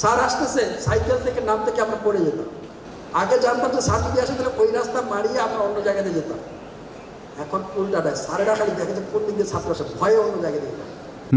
Sir আসতেছে, cycle থেকে নাম থেকে আমরা পড়ে যেতাম। আগে জানতাম যে স্যার যদি আসে তাহলে ওই রাস্তা মারিয়ে আমরা অন্য জায়গাতে যেতাম। এখন উল্টাটা স্যারেরা খালি দেখে যে কোন দিক ছাত্র আসে, ভয়ে অন্য জায়গায় দিয়ে যায়।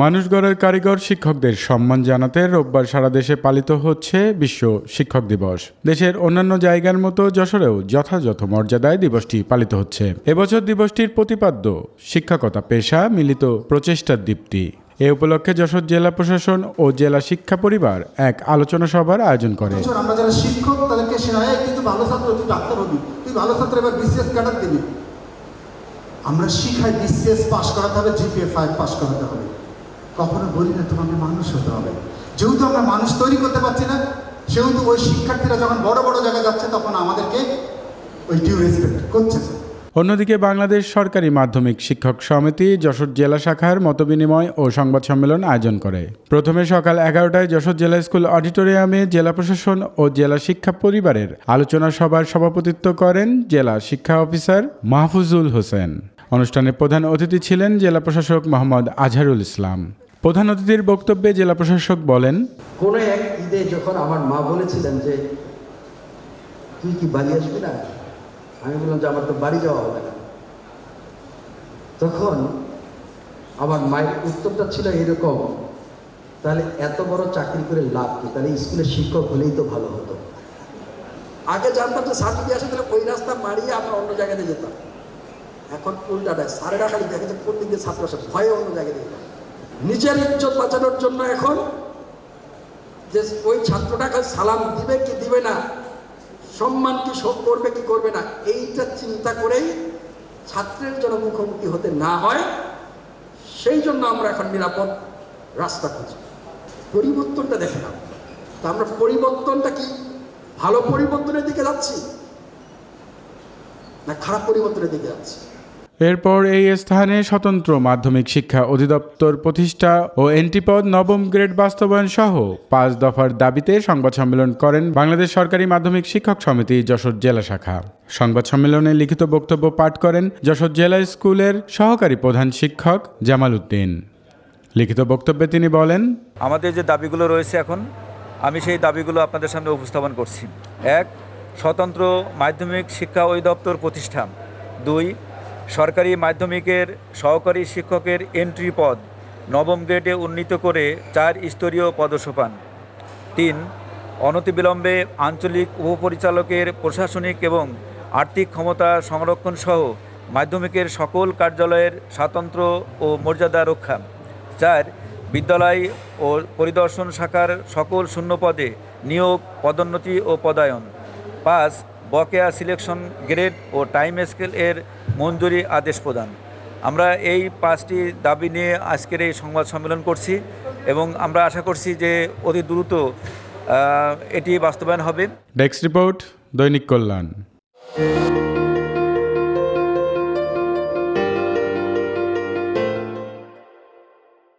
মানুষ গড়ের কারিগর শিক্ষকদের সম্মান জানাতে রোববার সারা দেশে পালিত হচ্ছে বিশ্ব শিক্ষক দিবস। দেশের অন্যান্য জায়গার মতো যশোরেও যথাযথ মর্যাদায় দিবসটি পালিত হচ্ছে। এবছর দিবসটির প্রতিপাদ্য শিক্ষকতা পেশা, মিলিত প্রচেষ্টার দীপ্তি। এ উপলক্ষে যশোর জেলা প্রশাসন ও জেলা শিক্ষা পরিবার এক আলোচনা সভার আয়োজন করে। আমরা যারা শিক্ষক, তাদেরকে শেখাই কিন্তু ভালো ছাত্র তুই ডাক্তার হবি। তুই ভালো ছাত্র এবার বিসিএস কাটার দিবি। আমরা শিখাই বিসিএস পাস করাতে হবে জিপিএ ফাইভ পাস করাতে হবে। কখনো বলি না, তোমাকে মানুষ হতে হবে। যেহেতু আমরা মানুষ তৈরি করতে পারছি না, সেহেতু ওই শিক্ষার্থীরা যখন বড় বড় জায়গায় যাচ্ছে, তখন আমাদেরকে ওই ডিউ রেসপেক্ট করছে অন্যদিকে বাংলাদেশ সরকারি মাধ্যমিক শিক্ষক সমিতি যশোর জেলা শাখার মতবিনিময় ও সংবাদ সম্মেলন আয়োজন করে। প্রথমে সকাল এগারোটায় যশোর জেলা স্কুল অডিটোরিয়ামে জেলা প্রশাসন ও জেলা শিক্ষা পরিবারের আলোচনা সভার সভাপতিত্ব করেন জেলা শিক্ষা অফিসার মাহফুজুল হোসেন। অনুষ্ঠানে প্রধান অতিথি ছিলেন জেলা প্রশাসক মোহাম্মদ আজহারুল ইসলাম। প্রধান অতিথির বক্তব্যে জেলা প্রশাসক বলেন, কোনো এক ঈদে যখন আমার মা বলেছিলেন যে, তুই কি বাড়ি আসবি না? আমি বললাম যে আমার তো বাড়ি যাওয়া হবে না। তখন আমার মায়ের উত্তরটা ছিল এরকম, তাহলে এত বড় চাকরি করে লাভ কি? তাহলে স্কুলের শিক্ষক হলেই তো ভালো হতো। আগে জানতাম যে স্যার যদি আসে, তাহলে ওই রাস্তা মারিয়ে আমরা অন্য জায়গাতে যেতাম। এখন উল্টাটা স্যারেরা খালি দেখে যে কোন দিকে ছাত্র আসে, ভয়ে অন্য জায়গায় দিয়ে যায়। নিজের ইজ্জত বাঁচানোর জন্য এখন যে ওই ছাত্রটাকে সালাম দিবে কি দিবে না সম্মান কি করবে কি করবে না, এইটা চিন্তা করেই ছাত্রের জন্য মুখোমুখি হতে না হয়, সেই জন্য আমরা এখন নিরাপদ রাস্তা খুঁজি। পরিবর্তনটা দেখে না তা আমরা পরিবর্তনটা কি, ভালো পরিবর্তনের দিকে যাচ্ছি, না খারাপ পরিবর্তনের দিকে যাচ্ছি? এরপর এই স্থানে স্বতন্ত্র মাধ্যমিক শিক্ষা অধিদপ্তর প্রতিষ্ঠা ও এন্টিপদ নবম গ্রেড বাস্তবায়ন সহ পাঁচ দফার দাবিতে সংবাদ সম্মেলন করেন বাংলাদেশ সরকারি মাধ্যমিক শিক্ষক সমিতি যশোর জেলা শাখা। সংবাদ সম্মেলনে লিখিত বক্তব্য পাঠ করেন যশোর জেলা স্কুলের সহকারী প্রধান শিক্ষক জামাল উদ্দিন। লিখিত বক্তব্যে তিনি বলেন, আমাদের যে দাবিগুলো রয়েছে এখন, আমি সেই দাবিগুলো আপনাদের সামনে উপস্থাপন করছি। এক, স্বতন্ত্র মাধ্যমিক শিক্ষা অধিদপ্তর প্রতিষ্ঠা দুই সরকারি মাধ্যমিকের সহকারী শিক্ষকের এন্ট্রি পদ নবম গ্রেডে উন্নীত করে চার স্তরীয় পদসোপান। তিন, অনতিবিলম্বে আঞ্চলিক উপপরিচালকের প্রশাসনিক এবং আর্থিক ক্ষমতা সংরক্ষণ সহ মাধ্যমিকের সকল কার্যালয়ের স্বাতন্ত্র্য ও মর্যাদা রক্ষা। চার, বিদ্যালয় ও পরিদর্শন শাখার সকল শূন্যপদে নিয়োগ, পদোন্নতি ও পদায়ন। পাঁচ, বকেয়া সিলেকশন গ্রেড ও টাইম স্কেল এর মঞ্জুরি আদেশ প্রদান। আমরা এই পাঁচটি দাবি নিয়ে আজকের এই সংবাদ সম্মেলন করছি এবং আমরা আশা করছি যে অতি দ্রুত এটি বাস্তবায়ন হবে। ডেস্ক রিপোর্ট দৈনিক কল্যাণ